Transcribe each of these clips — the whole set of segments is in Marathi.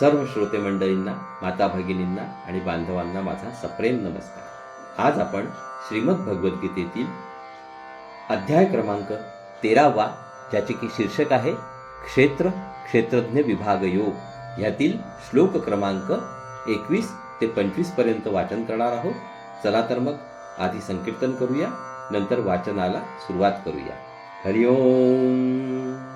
सर्व श्रोते मंडळींना माता भगिनींना आणि बांधवांना माझा सप्रेम नमस्कार. आज आपण श्रीमद भगवद्गीतेतील अध्याय क्रमांक तेरावा ज्याचे की शीर्षक आहे क्षेत्र क्षेत्रज्ञ विभाग योग. यातील श्लोक क्रमांक एकवीस ते पंचवीसपर्यंत वाचन करणार आहोत. चला तर मग आधी संकीर्तन करूया नंतर वाचनाला सुरुवात करूया. हरिओम!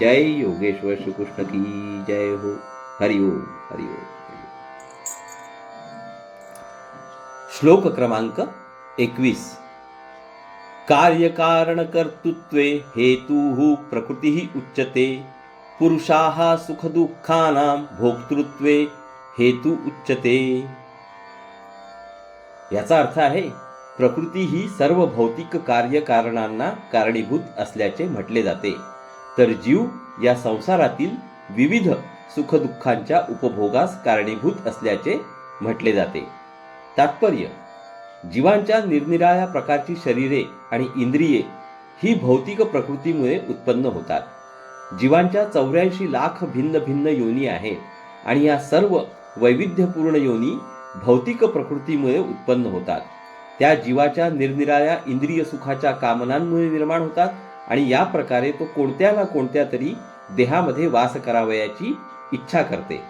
जय योगेश्वर श्रीकृष्ण की जय हो। हरिओम हरिओम श्लोक क्रमांक एकवीस। कार्यकारणकर्तृत्वे हेतुः प्रकृतिः उच्यते। पुरुषाः सुखदुःखानां भोक्तृत्वे हेतू उच्यते। याचा अर्थ आहे प्रकृती ही सर्व भौतिक कार्यकारणांना कारणीभूत असल्याचे म्हटले जाते. तर जीव या संसारातील विविध सुखदुःखांच्या उपभोगास कारणीभूत असल्याचे म्हटले जाते. तात्पर्य जीवांच्या निरनिराळ्या प्रकारची शरीरे आणि इंद्रिये ही भौतिक प्रकृतीमुळे उत्पन्न होतात. जीवांच्या चौऱ्याऐंशी लाख भिन्न भिन्न योनी आहेत आणि या सर्व वैविध्यपूर्ण योनी भौतिक प्रकृतीमुळे उत्पन्न होतात. त्या जीवाच्या निरनिराळ्या इंद्रिय सुखाच्या कामनांमुळे निर्माण होतात आणि या प्रकारे तो कोणत्या ना कोणत्या तरी देहामध्ये वास करावयाची इच्छा करते.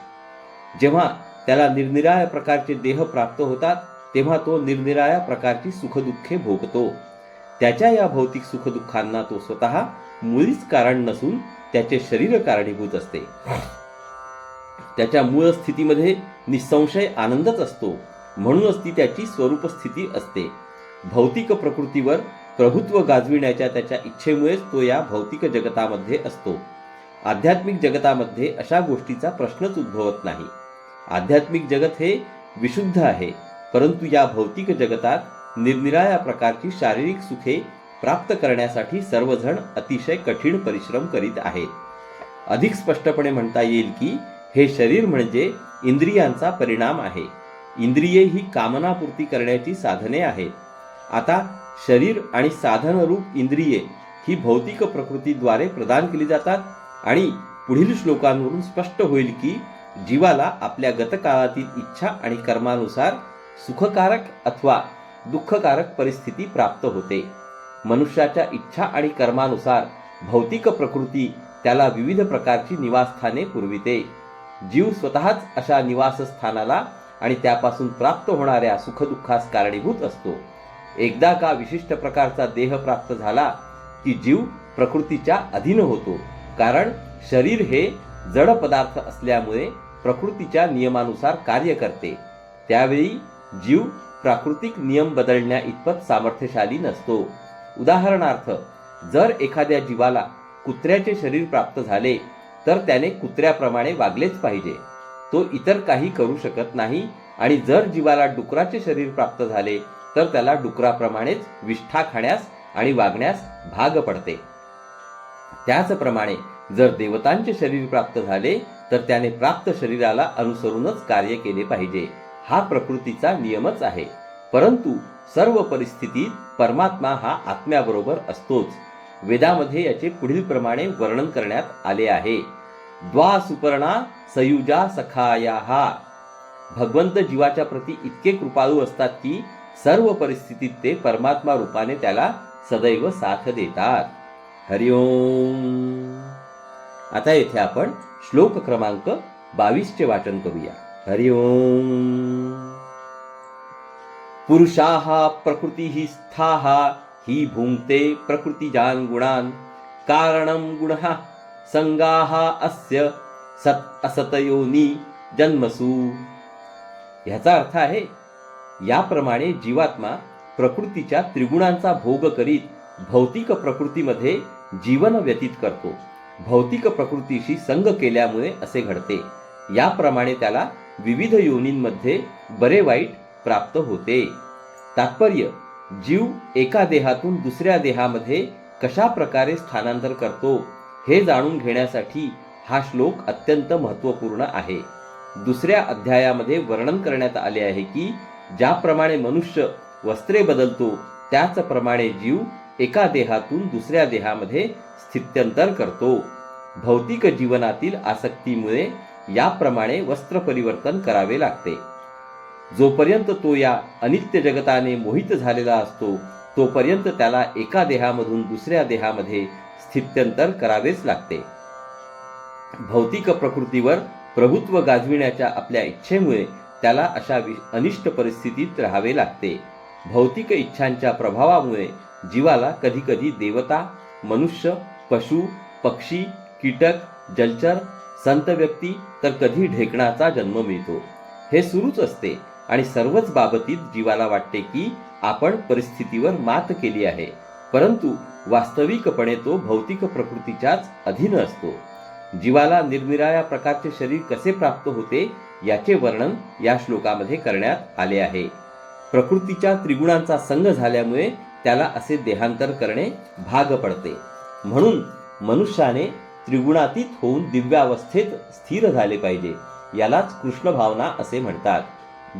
जेव्हा त्याला निरनिराळ्या प्रकारचे देह प्राप्त होतात तेव्हा तो निरनिराळ्या प्रकारची सुखदुःखे भोगतो. त्याच्या या भौतिक सुखदुःखांना तो स्वतः मुळीच कारण नसून त्याचे शरीर कारणीभूत असते. त्याच्या मूळ स्थितीमध्ये निसंशय आनंदच असतो. म्हणूनच ती त्याची स्वरूप स्थिती असते. भौतिक प्रकृतीवर प्रभुत्व गाजविण्याच्या त्याच्या इच्छेमुळेच तो या भौतिक जगतामध्ये असतो. आध्यात्मिक जगतामध्ये अशा गोष्टीचा प्रश्नच उद्भवत नाही. आध्यात्मिक जगत हे विशुद्ध आहे परंतु या भौतिक जगतात निरनिराळ्या प्रकारची शारीरिक सुखे प्राप्त करण्यासाठी सर्वजण अतिशय कठीण परिश्रम करीत आहेत. अधिक स्पष्टपणे म्हणता येईल की हे शरीर म्हणजे इंद्रियांचा परिणाम आहे. इंद्रिये ही कामनापूर्ती करण्याची साधने आहेत. आता शरीर आणि साधनरूप इंद्रिये ही भौतिक प्रकृतीद्वारे प्रदान केली जातात आणि पुढील श्लोकांवरून स्पष्ट होईल की जीवाला आपल्या गतकाळातील इच्छा आणि कर्मानुसार सुखकारक अथवा दुःखकारक परिस्थिती प्राप्त होते. मनुष्याच्या इच्छा आणि कर्मानुसार भौतिक प्रकृती त्याला विविध प्रकारची निवासस्थाने पुरविते. जीव स्वतःच अशा निवासस्थानाला आणि त्यापासून प्राप्त होणाऱ्या सुखदुःखास कारणीभूत असतो. एकदा का विशिष्ट प्रकारचा देह प्राप्त झाला की जीव प्रकृतीच्या अधीन होतो. कारण शरीर हे जड पदार्थ असल्यामुळे प्रकृतीच्या नियमानुसार कार्य करते. त्यावेळी जीव प्राकृतिक नियम बदलण्या इतपत सामर्थ्यशाली नसतो. उदाहरणार्थ जर एखाद्या जीवाला कुत्र्याचे शरीर प्राप्त झाले तर त्याने कुत्र्याप्रमाणे वागलेच पाहिजे. तो इतर काही करू शकत नाही आणि जर जीवाला डुकराचे शरीर प्राप्त झाले तर त्याला डुकराप्रमाणेच विष्ठा खाण्यास आणि वागण्यास भाग पडते. त्याचप्रमाणे जर देवतांचे शरीर प्राप्त झाले तर त्याने प्राप्त शरीराला अनुसरूनच कार्य केले पाहिजे. हा प्रकृतीचा नियमच आहे. परंतु सर्व परिस्थितीत परमात्मा हा आत्म्याबरोबर असतोच. वेदामध्ये याचे पुढील प्रमाणे वर्णन करण्यात आले आहे. द्वा सुपर्णा सयुजा सखाया. हा भगवंत जीवाच्या प्रती इतके कृपाळू असतात की सर्व परिस्थितीत ते परमात्मा रूपाने त्याला सदैव साथ देतात. हरिओम आता येथे आपण श्लोक क्रमांक बावीसचे वाचन करूया. हरिओम पुरुषाः प्रकृती स्थाः ही भुंगते प्रकृतिजान गुणान। कारणं गुणः संगाः अस्य सत असतयोनी जन्मसू। ह्याचा अर्थ आहे याप्रमाणे जीवात्मा प्रकृतीच्या त्रिगुणांचा भोग करीत भौतिक प्रकृतीमध्ये जीवन व्यतीत करतो. भौतिक प्रकृतीशी संग केल्यामुळे असे घडते. याप्रमाणे त्याला विविध योनींमध्ये बरे वाईट प्राप्त होते. तात्पर्य जीव एका देहातून दुसऱ्या देहामध्ये कशा प्रकारे स्थानांतर करतो हे जाणून घेण्यासाठी हा श्लोक अत्यंत महत्त्वपूर्ण आहे. दुसऱ्या अध्यायामध्ये वर्णन करण्यात आले आहे की ज्याप्रमाणे मनुष्य वस्त्रे बदलतो त्याचप्रमाणे जीव एका देहातून दुसऱ्या देहामध्ये स्थित्यंतर करतो. भौतिक जीवनातील आसक्तीमुळे याप्रमाणे वस्त्र परिवर्तन करावे लागते. जोपर्यंत तो या अनित्य जगताने मोहित झालेला असतो तोपर्यंत त्याला एका देहामधून दुसऱ्या देहामध्ये स्थित्यंतर करावेच लागते. भौतिक प्रकृतीवर प्रभुत्व गाजविण्याच्या आपल्या इच्छेमुळे त्याला अशा वि- अनिष्ट परिस्थितीत राहावे लागते. भौतिक इच्छांच्या प्रभावामुळे जीवाला कधीकधी देवता मनुष्य पशु पक्षी कीटक जलचर संत व्यक्ती तर कधी ढेकणाचा जन्म मिळतो. हे सुरूच असते आणि सर्वच बाबतीत जीवाला वाटते की आपण परिस्थितीवर मात केली आहे. परंतु वास्तविकपणे तो भौतिक प्रकृतीच्याच अधीन असतो. जीवाला निरनिराळ्या प्रकारचे शरीर कसे प्राप्त होते याचे वर्णन या श्लोकामध्ये करण्यात आले आहे. प्रकृतीच्या त्रिगुणांचा संग झाल्यामुळे त्याला असे देहांतर करणे भाग पडते. म्हणून मनुष्याने त्रिगुणातीत होऊन दिव्यावस्थेत स्थिर झाले पाहिजे यालाच कृष्ण भावना असे म्हणतात.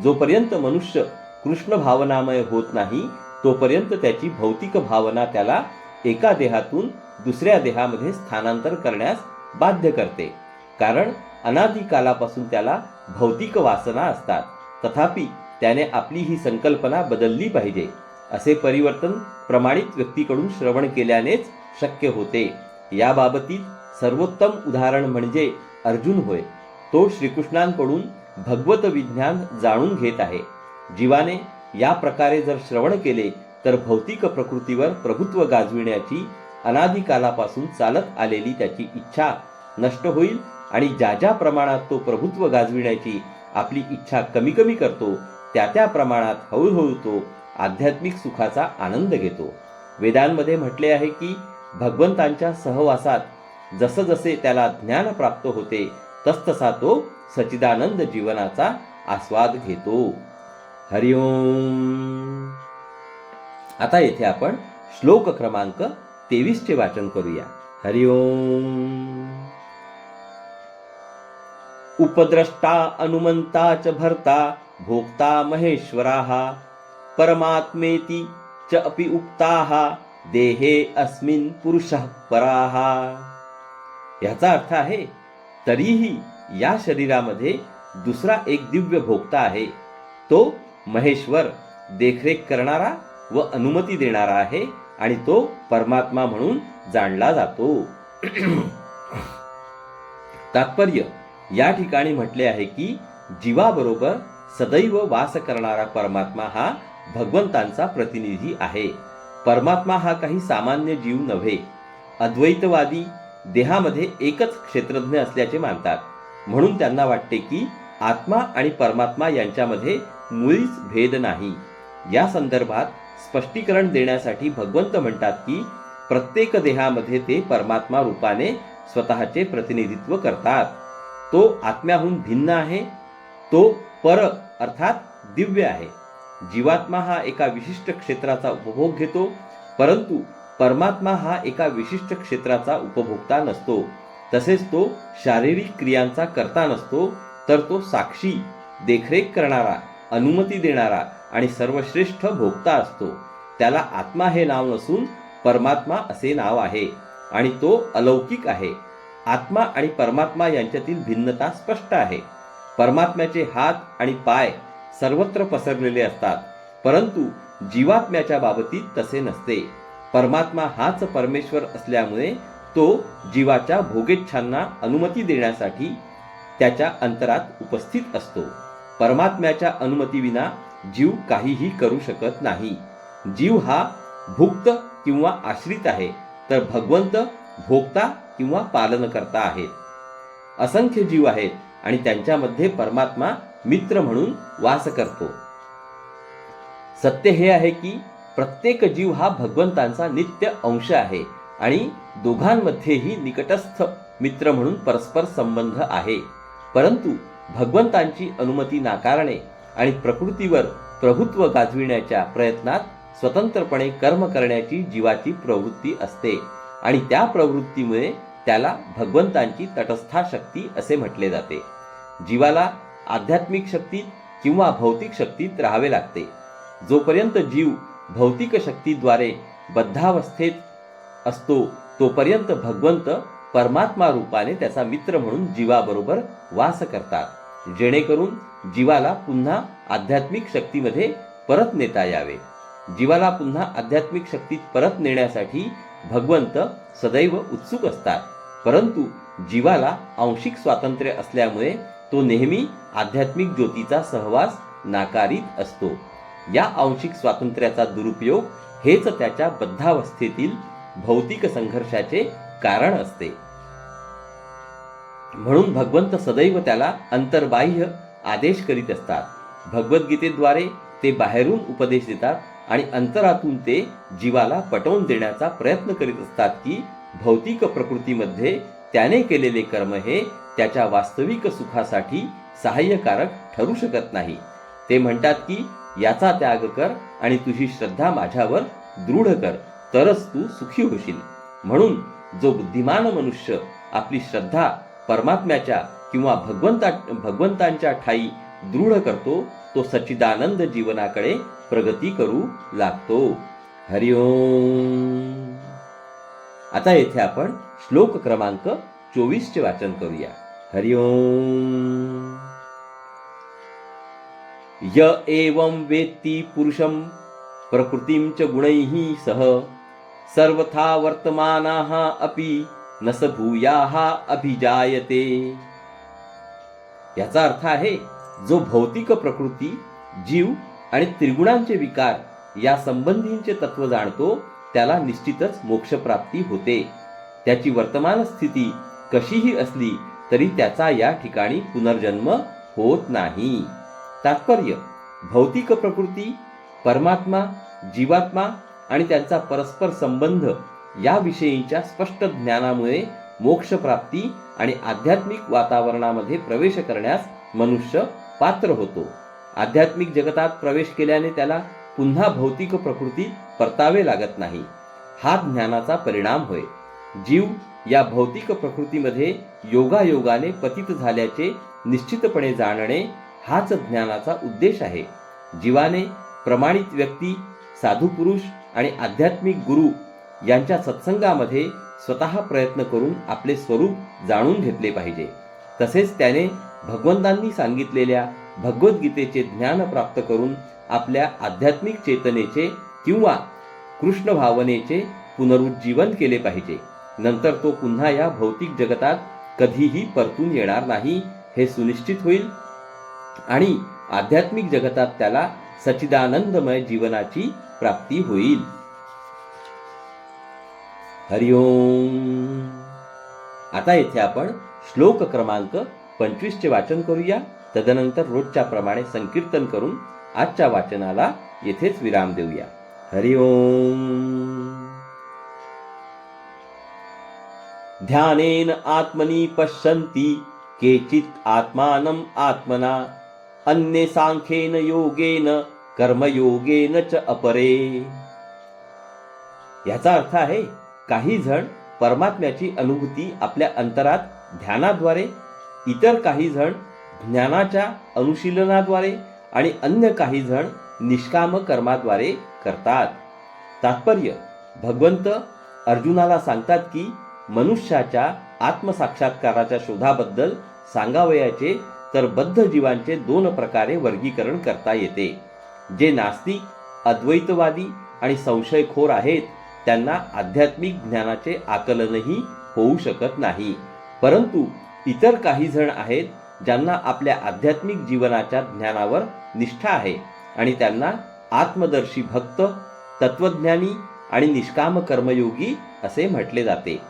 जोपर्यंत मनुष्य कृष्ण भावनामय होत नाही तोपर्यंत त्याची भौतिक भावना त्याला एका देहातून दुसऱ्या देहामध्ये स्थानांतर करण्यास बाध्य करते. कारण अनादी कालापासून त्याला भौतिक वासना असतात. तथापि त्याने आपली ही संकल्पना बदलली पाहिजे असे परिवर्तन प्रमाणित व्यक्तीकडून श्रवण केल्यानेच शक्य होते. याबाबतीत सर्वोत्तम उदाहरण म्हणजे अर्जुन होय. तो श्रीकृष्णांकडून भगवत विज्ञान जाणून घेत आहे. जीवाने या प्रकारे जर श्रवण केले तर भौतिक प्रकृतीवर प्रभुत्व गाजविण्याची अनादिकालापासून चालत आलेली त्याची इच्छा नष्ट होईल आणि ज्या ज्या प्रमाणात तो प्रभुत्व गाजविण्याची आपली इच्छा कमी कमी करतो त्या त्या प्रमाणात हळूहळू तो आध्यात्मिक सुखाचा आनंद घेतो. वेदांमध्ये म्हटले आहे की भगवंतांच्या सहवासात जसं जसे त्याला ज्ञान प्राप्त होते तसतसा तो सचिदानंद जीवनाचा आस्वाद घेतो. हरिओम. आता येथे आपण श्लोक क्रमांक तेवीसचे वाचन करूया. हरिओम. उपद्रष्टा अनुमंता च भर्ता भोक्ता महेश्वराः परमात्मेति च अपि उक्ताः देहे अस्मिन् पुरुषः पराः। याचा अर्थ आहे तरीही या शरीरामध्ये दुसरा एक दिव्य भोक्ता आहे तो महेश्वर देखरेख करणारा व अनुमती देणारा आहे आणि तो परमात्मा म्हणून जाणला जातो. तात्पर्य या ठिकाणी म्हटले आहे की जीवाबरोबर सदैव वास करणारा परमात्मा हा भगवंतांचा प्रतिनिधी आहे. परमात्मा हा काही सामान्य जीव नव्हे. अद्वैतवादी देहामध्ये एकच क्षेत्रज्ञ असल्याचे मानतात. म्हणून त्यांना वाटते की आत्मा आणि परमात्मा यांच्यामध्ये मुळीच भेद नाही. या संदर्भात स्पष्टीकरण देण्यासाठी भगवंत म्हणतात की प्रत्येक देहामध्ये ते परमात्मा रूपाने स्वतःचे प्रतिनिधित्व करतात. तो आत्म्याहून भिन्न आहे. तो पर अर्थात दिव्य आहे. जीवात्मा हा एका विशिष्ट क्षेत्राचा उपभोग घेतो परंतु परमात्मा हा एका विशिष्ट क्षेत्राचा उपभोक्ता नसतो. तसेच तो शारीरिक क्रियांचा करता नसतो तर तो साक्षी देखरेख करणारा अनुमती देणारा आणि सर्वश्रेष्ठ भोक्ता असतो. त्याला आत्मा हे नाव नसून परमात्मा असे नाव आहे आणि तो अलौकिक आहे. आत्मा आणि परमात्मा यांच्यातील भिन्नता स्पष्ट आहे. परमात्म्याचे हात आणि पाय सर्वत्र पसरलेले असतात परंतु जीवात्म्याच्या बाबतीत तसे नसते. परमात्मा हाच परमेश्वर असल्यामुळे तो जीवाच्या भोगेच्छांना अनुमती देण्यासाठी त्याच्या अंतरात उपस्थित असतो. परमात्म्याच्या अनुमतीविना जीव काहीही करू शकत नाही. जीव हा भुक्त किंवा आश्रित आहे तर भगवंत भोगता किंवा पालनकर्ता आहेत. असंख्य जीव आहेत आणि त्यांच्यामध्ये परमात्मा मित्र म्हणून वास करतो. सत्य हे आहे की प्रत्येक जीव हा भगवंतांचा नित्य अंश आहे आणि दोघांमध्येही निकटस्थ मित्र म्हणून परस्पर संबंध आहे. परंतु भगवंतांची अनुमती नाकारणे आणि प्रकृतीवर प्रभुत्व गाजविण्याच्या प्रयत्नात स्वतंत्रपणे कर्म करण्याची जीवाची प्रवृत्ती असते आणि त्या प्रवृत्तीमुळे त्याला भगवंतांची तटस्था शक्ती असे म्हटले जाते. जीवाला आध्यात्मिक शक्तीत किंवा भौतिक शक्तीत राहावे लागते. जोपर्यंत जीव भौतिक शक्तीद्वारे बद्धावस्थेत असतो तोपर्यंत भगवंत परमात्मा रूपाने त्याचा मित्र म्हणून जीवाबरोबर वास करतात. जेणेकरून जीवाला पुन्हा आध्यात्मिक शक्तीमध्ये परत नेता यावे. जीवाला पुन्हा आध्यात्मिक शक्तीत परत नेण्यासाठी भगवंत सदैव उत्सुक असतात. परंतु जीवाला आंशिक स्वातंत्र्य असल्यामुळे तो नेहमी आध्यात्मिक ज्योतीचा सहवास नाकारीत असतो. या आंशिक स्वातंत्र्याचा दुरुपयोग हेच त्याच्या बद्धावस्थेतील भौतिक संघर्षाचे कारण असते. म्हणून भगवंत सदैव त्याला अंतर्बाह्य आदेश करीत असतात. भगवद्गीतेद्वारे ते बाहेरून उपदेश देतात आणि अंतरातून ते जीवाला पटवून देण्याचा प्रयत्न करीत असतात की भौतिक प्रकृतीमध्ये त्याने केलेले कर्म हे त्याच्या वास्तविक सुखासाठी सहाय्यकारक ठरू शकत नाही. ते म्हणतात की याचा त्याग कर आणि तुझी श्रद्धा माझ्यावर दृढ कर तरच तू सुखी होशील. म्हणून जो बुद्धिमान मनुष्य आपली श्रद्धा परमात्म्याच्या किंवा भगवंता भगवंतांच्या ठाई दृढ करतो तो सच्चिदानंद जीवनाकडे प्रगती करू लागतो. हरिओम. आता येथे आपण श्लोक क्रमांक चोवीस चे वाचन करूया. हरिओम य एवं वेत्ती पुरुषं प्रकृतीं च गुणैः सह सर्वथा वर्तमानाः अपि न स भूयाः अभिजायते. याचा अर्थ आहे जो भौतिक प्रकृती जीव आणि त्रिगुणांचे विकार या संबंधींचे तत्व जाणतो त्याला निश्चितच मोक्षप्राप्ती होते. त्याची वर्तमान स्थिती कशीही असली तरी त्याचा या ठिकाणी पुनर्जन्म होत नाही. तात्पर्य भौतिक प्रकृती परमात्मा जीवात्मा आणि त्यांचा परस्पर संबंध याविषयीच्या स्पष्ट ज्ञानामुळे मोक्षप्राप्ती आणि आध्यात्मिक वातावरणामध्ये प्रवेश करण्यास मनुष्य पात्र होतो. आध्यात्मिक जगतात प्रवेश केल्याने त्याला पुन्हा भौतिक प्रकृती परतावे लागत नाही. हा ज्ञानाचा परिणाम होय. जीव या भौतिक प्रकृतीमध्ये योगायोगाने पतित झाल्याचे निश्चितपणे जाणणे हाच ज्ञानाचा उद्देश आहे. जीवाने प्रमाणित व्यक्ती साधू पुरुष आणि आध्यात्मिक गुरु यांच्या सत्संगामध्ये स्वतः प्रयत्न करून आपले स्वरूप जाणून घेतले पाहिजे. तसेच त्याने भगवंतांनी सांगितलेल्या भगवद्गीतेचे ज्ञान प्राप्त करून आपल्या आध्यात्मिक चेतनेचे किंवा कृष्ण भावनेचे पुनरुज्जीवन केले पाहिजे. नंतर तो पुन्हा या भौतिक जगतात कधीही परतून येणार नाही हे सुनिश्चित होईल. आणि आध्यात्मिक जगतात त्याला सच्चिदानंदमय जीवनाची प्राप्ती होईल. हरिओम आता येथे आपण श्लोक क्रमांक पंचवीस चे वाचन करूया. तदनंतर रोजच्या प्रमाणे संकीर्तन करून आजच्या वाचनाला येथेच विराम देऊया. हरिओम ध्यानेन आत्मनी पश्यन्ति केचित् आत्मानम् आत्मना अन्ये सांख्येन योगेन कर्मयोगेन च अपरे. याचा अर्थ आहे काही जण परमात्म्याची अनुभूती आपल्या अंतरात ध्यानाद्वारे इतर काही जण ज्ञानाच्या अनुशीलनाद्वारे आणि अन्य काही जण निष्काम कर्माद्वारे करतात. तात्पर्य भगवंत अर्जुनाला सांगतात की मनुष्याच्या आत्मसाक्षात्काराच्या शोधाबद्दल सांगावयाचे तर बद्ध जीवांचे दोन प्रकारे वर्गीकरण करता येते. जे नास्तिक अद्वैतवादी आणि संशयखोर आहेत त्यांना आध्यात्मिक ज्ञानाचे आकलनही होऊ शकत नाही. परंतु इतर काही जण आहेत ज्यांना आपल्या आध्यात्मिक जीवनाच्या ज्ञानावर निष्ठा आहे आणि त्यांना आत्मदर्शी भक्त तत्वज्ञानी आणि निष्काम कर्मयोगी असे म्हटले जाते.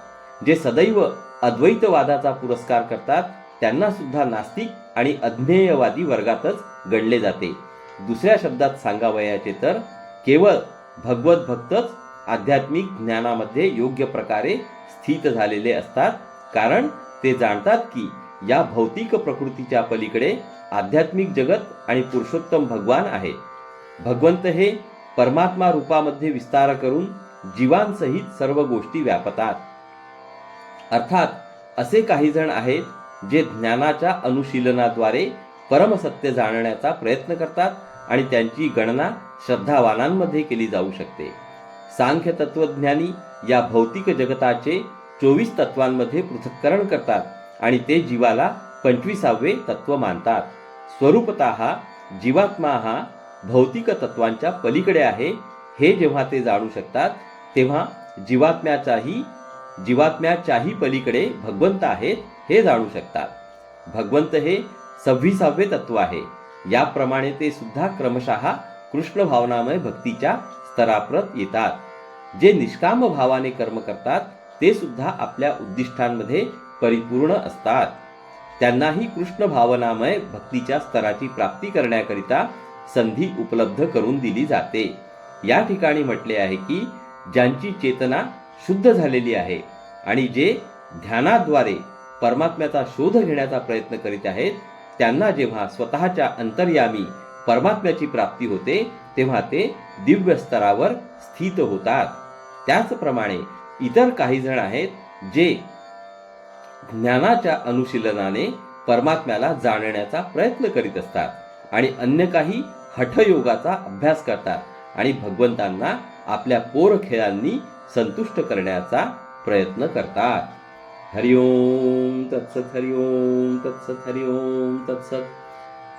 जे सदैव अद्वैतवादाचा पुरस्कार करतात त्यांना सुद्धा नास्तिक आणि अज्ञेयवादी वर्गातच गणले जाते. दुसऱ्या शब्दात सांगावयाचे तर केवळ भगवत भक्तच आध्यात्मिक ज्ञानामध्ये योग्य प्रकारे स्थित झालेले असतात कारण ते जाणतात की या भौतिक प्रकृतीच्या पलीकडे आध्यात्मिक जगत आणि पुरुषोत्तम भगवान आहे. भगवंत हे परमात्मा रूपामध्ये विस्तार करून जीवांसहित सर्व गोष्टी व्यापतात. अर्थात असे काही जण आहेत जे ज्ञानाच्या अनुशीलनाद्वारे परमसत्य जाणण्याचा प्रयत्न करतात आणि त्यांची गणना श्रद्धावानांमध्ये केली जाऊ शकते. सांख्य तत्वज्ञानी या भौतिक जगताचे चोवीस तत्वांमध्ये पृथक्करण करतात. आणि ते जीवाला पंचवीसावे तत्व मानतात. स्वरूपत जीवात्मा हा भौतिक तत्वांच्या पलीकडे आहे हे जेव्हा ते जाणू शकतात तेव्हा जीवात्म्याचाही जीवात्म्याच्याही पलीकडे भगवंत आहेत हे जाणू शकतात. भगवंत हे सव्वीसावे तत्व आहे. याप्रमाणे ते सुद्धा क्रमशः कृष्ण भावनामय भक्तीच्या स्तराप्रत येतात. जे निष्काम भावाने कर्म करतात ते सुद्धा आपल्या उद्दिष्टांमध्ये परिपूर्ण असतात. त्यांनाही कृष्ण भावनामय भक्तीच्या स्तराची प्राप्ती करण्याकरिता संधी उपलब्ध करून दिली जाते. या ठिकाणी म्हटले आहे की ज्यांची चेतना शुद्ध झालेली आहे आणि जे ध्यानाद्वारे परमात्म्याचा शोध घेण्याचा प्रयत्न करीत आहेत त्यांना जेव्हा स्वतःच्या अंतर्यामी परमात्म्याची प्राप्ती होते तेव्हा ते दिव्य स्तरावर स्थित होतात. त्याचप्रमाणे इतर काही जण आहेत जे ज्ञानाच्या अनुशीलनाने परमात्म्याला जाणण्याचा प्रयत्न करीत असतात आणि अन्य काही हठयोगाचा अभ्यास करतात आणि भगवंतांना आपल्या पोर खेळांनी संतुष्ट करण्याचा प्रयत्न करतात. हरिओम तत्सत हरिओम तत्सत हरिओम तत्सत.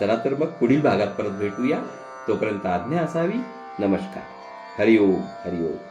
चला तर मग पुढील भागात परत भेटूया. तोपर्यंत आज्ञा असावी. नमस्कार. हरिओम हरिओम.